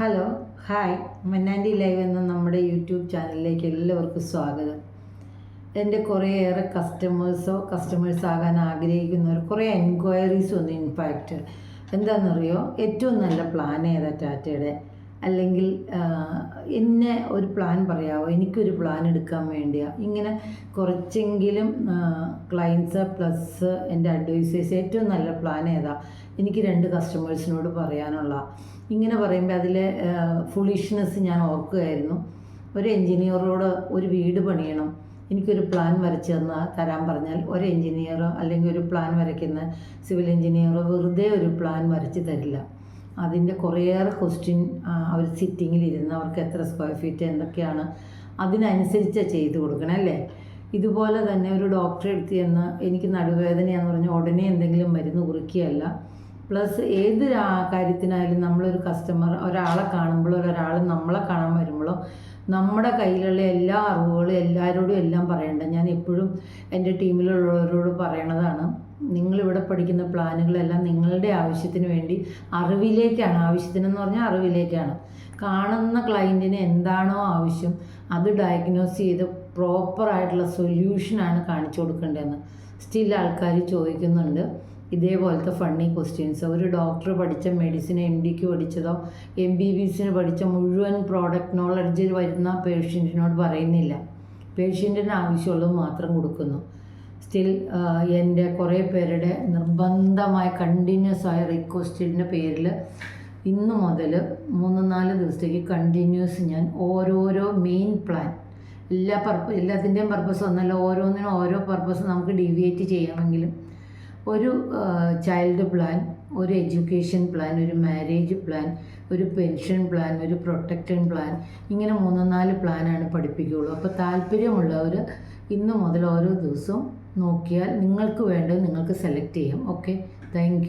Hello hi. മന്നാൻഡി live എന്ന നമ്മുടെ YouTube ചാനലിലേക്ക് എല്ലാവർക്കും സ്വാഗതം. എന്റെ കുറേയേറെ കസ്റ്റമേഴ്സോ കസ്റ്റമേഴ്സ് ആകാൻ ആഗ്രഹിക്കുന്നവർ കുറേ എൻക്വയറീസ് വന്നു ഇൻഫാക്റ്റ് എന്താണെന്നറിയോ ഏറ്റവും നല്ല പ്ലാൻ ഏതാ ടാറ്റയുടെ? അല്ലെങ്കിൽ എന്നെ ഒരു പ്ലാൻ പറയാമോ എനിക്കൊരു പ്ലാൻ എടുക്കാൻ വേണ്ടിയാണ് ഇങ്ങനെ കുറച്ചെങ്കിലും ക്ലയൻസ് പ്ലസ് എന്റെ അഡ്വൈസേഴ്സ് ഏറ്റവും നല്ല പ്ലാൻ ഏതാ? എനിക്ക് രണ്ട് കസ്റ്റമേഴ്സിനോട് പറയാനുള്ള. ഇങ്ങനെ പറയുമ്പോൾ അതിലെ ഫുളിഷ്നെസ് ഞാൻ ഓർക്കുകയായിരുന്നു. ഒരു എൻജിനീയറോട് ഒരു വീട് പണിയണം. എനിക്കൊരു പ്ലാൻ വരച്ച് തന്ന തരാൻ പറഞ്ഞാൽ ഒരു എൻജിനീയറോ അല്ലെങ്കിൽ ഒരു പ്ലാൻ വരയ്ക്കുന്ന സിവിൽ എൻജിനീയറോ വെറുതെ ഒരു പ്ലാൻ വരച്ച് തരില്ല. അതിന്റെ കുറേയേറെ ക്വസ്റ്റ്യൻ അവർ സിറ്റിങ്ങിലിരുന്ന് അവർക്ക് എത്ര സ്ക്വയർ ഫീറ്റ് എന്തൊക്കെയാണ് അതിനനുസരിച്ച് ചെയ്തു കൊടുക്കണം അല്ലേ? ഇതുപോലെ തന്നെ ഒരു ഡോക്ടറെ എടുത്ത് ചെന്ന് എനിക്ക് നടുവേദനയാന്ന് പറഞ്ഞാൽ ഉടനെ എന്തെങ്കിലും മരുന്ന് കുറിക്കുകയല്ല. പ്ലസ് ഏത് കാര്യത്തിനായാലും നമ്മളൊരു കസ്റ്റമർ ഒരാളെ കാണുമ്പോഴോ ഒരാൾ നമ്മളെ കാണാൻ വരുമ്പോഴോ നമ്മുടെ കയ്യിലുള്ള എല്ലാ അറിവുകളും എല്ലാവരോടും എല്ലാം പറയണ്ട. ഞാൻ എപ്പോഴും എന്റെ ടീമിലുള്ളവരോട് പറയണതാണ്. നിങ്ങളിവിടെ പഠിക്കുന്ന പ്ലാനുകളെല്ലാം നിങ്ങളുടെ ആവശ്യത്തിന് വേണ്ടി അറിവിലേക്കാണ്. ആവശ്യത്തിനെന്ന് പറഞ്ഞാൽ അറിവിലേക്കാണ്. കാണുന്ന ക്ലയന്റിന് എന്താണോ ആവശ്യം അത് ഡയഗ്നോസ് ചെയ്ത് പ്രോപ്പറായിട്ടുള്ള സൊല്യൂഷനാണ് കാണിച്ചു കൊടുക്കേണ്ടതെന്ന്. സ്റ്റിൽ ആൾക്കാർ ചോദിക്കുന്നുണ്ട്. ഇതേപോലത്തെ ഫണ്ണി ക്വസ്റ്റ്യൻസ് ഒരു ഡോക്ടർ പഠിച്ച മെഡിസിൻ എം ഡിക്ക് പഠിച്ചതോ എം ബി ബി എസിന് പഠിച്ച മുഴുവൻ പ്രോഡക്റ്റ് നോളജിൽ വരുന്ന പേഷ്യന്റിനോട് പറയുന്നില്ല. പേഷ്യന്റിന് ആവശ്യമുള്ളത് മാത്രം കൊടുക്കുന്നു. സ്റ്റിൽ എന്റെ കുറേ പേരുടെ നിർബന്ധമായ കണ്ടിന്യൂസ് ആയ റിക്വസ്റ്റിന്റെ പേരിൽ ഇന്ന് മുതൽ മൂന്ന് നാല് ദിവസത്തേക്ക് കണ്ടിന്യൂസ് ഞാൻ ഓരോരോ മെയിൻ പ്ലാൻ എല്ലാ പർപ്പ എല്ലാത്തിന്റെയും പർപ്പസ് ഒന്നല്ല ഓരോന്നിനും ഓരോ പർപ്പസ് നമുക്ക് ഡീവിയേറ്റ് ചെയ്യാമെങ്കിലും ഒരു ചൈൽഡ് പ്ലാൻ ഒരു എഡ്യൂക്കേഷൻ പ്ലാൻ ഒരു മാരേജ് പ്ലാൻ ഒരു പെൻഷൻ പ്ലാൻ ഒരു പ്രൊട്ടക്ഷൻ പ്ലാൻ ഇങ്ങനെ മൂന്ന് നാല് പ്ലാനാണ് പഠിപ്പിക്കുകയുള്ളൂ അപ്പോൾ താല്പര്യമുള്ളവർ ഇന്ന് മുതൽ ഓരോ ദിവസവും നോക്കിയാൽ നിങ്ങൾക്ക് വേണ്ടത് നിങ്ങൾക്ക് സെലക്ട് ചെയ്യാം. Okay thank